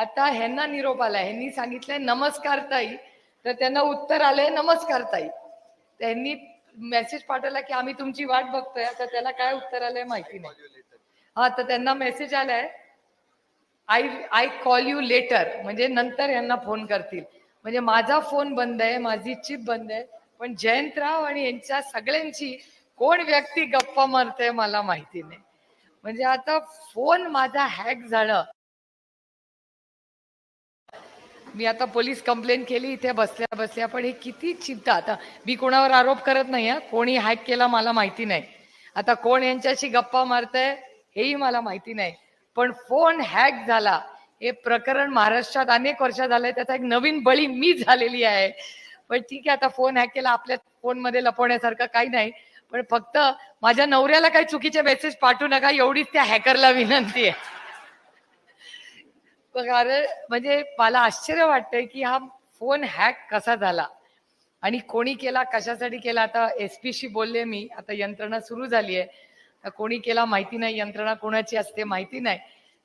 आता ह्यांना निरोप आला ह्यांनी सांगितलंय नमस्कार ताई. तर त्यांना उत्तर आलंय नमस्कार ताई. त्यांनी मेसेज पाठवला की आम्ही तुमची वाट बघतोय. आता त्याला काय उत्तर आलंय माहिती नाही. हा तर त्यांना मेसेज आलाय I I call you later म्हणजे नंतर यांना फोन करतील. म्हणजे माझा फोन बंद आहे माझी चिप बंद आहे पण जयंतराव आणि यांच्या सगळ्यांची कोण व्यक्ती गप्पा मारते मला माहिती नाही. म्हणजे आता फोन माझा हॅक झालं. मी आता पोलीस कंप्लेंट केली इथे बसल्या बसल्या पण हे किती चिंता. आता मी कोणावर आरोप करत नाही हा. कोणी हॅक केला मला माहिती नाही. आता कोण यांच्याशी गप्पा मारतय हेही मला माहिती नाही. पण फोन हॅक झाला. हे प्रकरण महाराष्ट्रात अनेक वर्ष झालंय. त्याचा एक नवीन बळी मी झालेली आहे. पण ठीक आहे आता फोन हॅक केला. आपल्या फोनमध्ये लपवण्यासारखं काही नाही. पण फक्त माझ्या नवऱ्याला काही चुकीचे मेसेज पाठवू नका एवढीच त्या हॅकरला विनंती आहे. कारण म्हणजे मला आश्चर्य वाटतंय की हा फोन हॅक कसा झाला? आणि कोणी केला? कशासाठी केला? आता एस शी बोलले मी. आता यंत्रणा सुरू झाली आहे. कोणी केला माहिती नाही. यंत्रणा कोणाची असते माहिती नाही.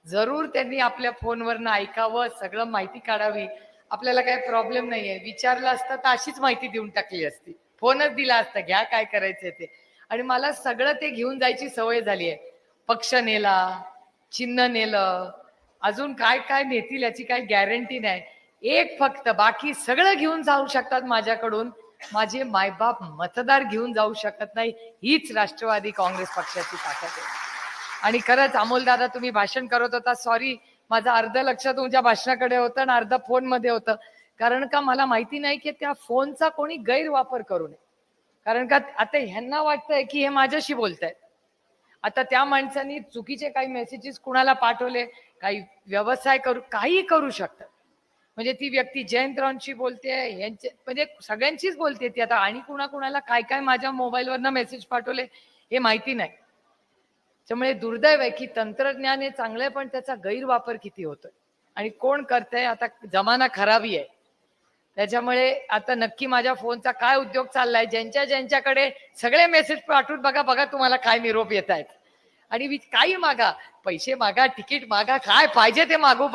जरूर त्यांनी आपल्या फोनवरनं ऐकावं सगळं माहिती काढावी. आपल्याला काही प्रॉब्लेम नाहीये. विचारलं असतं तर अशीच माहिती देऊन टाकली असती. फोनच दिला असता. घ्या काय करायचंय ते. आणि मला सगळं ते घेऊन जायची सवय झाली आहे. पक्ष नेला चिन्ह नेलं अजून काय काय नेतील याची काही गॅरंटी नाही. एक फक्त बाकी सगळं घेऊन जाऊ शकतात माझ्याकडून. माझे मायबाप मतदार घेऊन जाऊ शकत नाही हीच राष्ट्रवादी काँग्रेस पक्षाची ताकद आहे. आणि खरंच अमोल दादा तुम्ही भाषण करत होता. सॉरी माझं अर्ध लक्ष तुमच्या भाषणाकडे होतं आणि अर्ध फोनमध्ये होतं. कारण का मला माहिती नाही की त्या फोनचा कोणी गैरवापर करू नये. कारण का आता ह्यांना वाटतंय की हे माझ्याशी बोलतायत. आता त्या माणसांनी चुकीचे काही मेसेजेस कुणाला पाठवले? काही व्यवसाय करू काही करू शकतात. म्हणजे ती व्यक्ती जयंतरावांशी बोलते यांचे म्हणजे सगळ्यांशीच बोलते ती आता. आणि कुणा कुणाला काय काय माझ्या मोबाईलवरनं मेसेज पाठवले हे माहिती नाही. त्यामुळे दुर्दैव आहे की तंत्रज्ञान हे चांगलं आहे पण त्याचा गैरवापर किती होतोय? आणि कोण करतंय? आता जमाना खराबी आहे. त्याच्यामुळे आता नक्की माझ्या फोनचा काय उद्योग चाललाय? ज्यांच्या ज्यांच्याकडे सगळे मेसेज पाठवून बघा बघा तुम्हाला काय निरोप येत आहेत आणि वि- काही मागा. पैसे मागा तिकीट मागा काय पाहिजे ते मागू.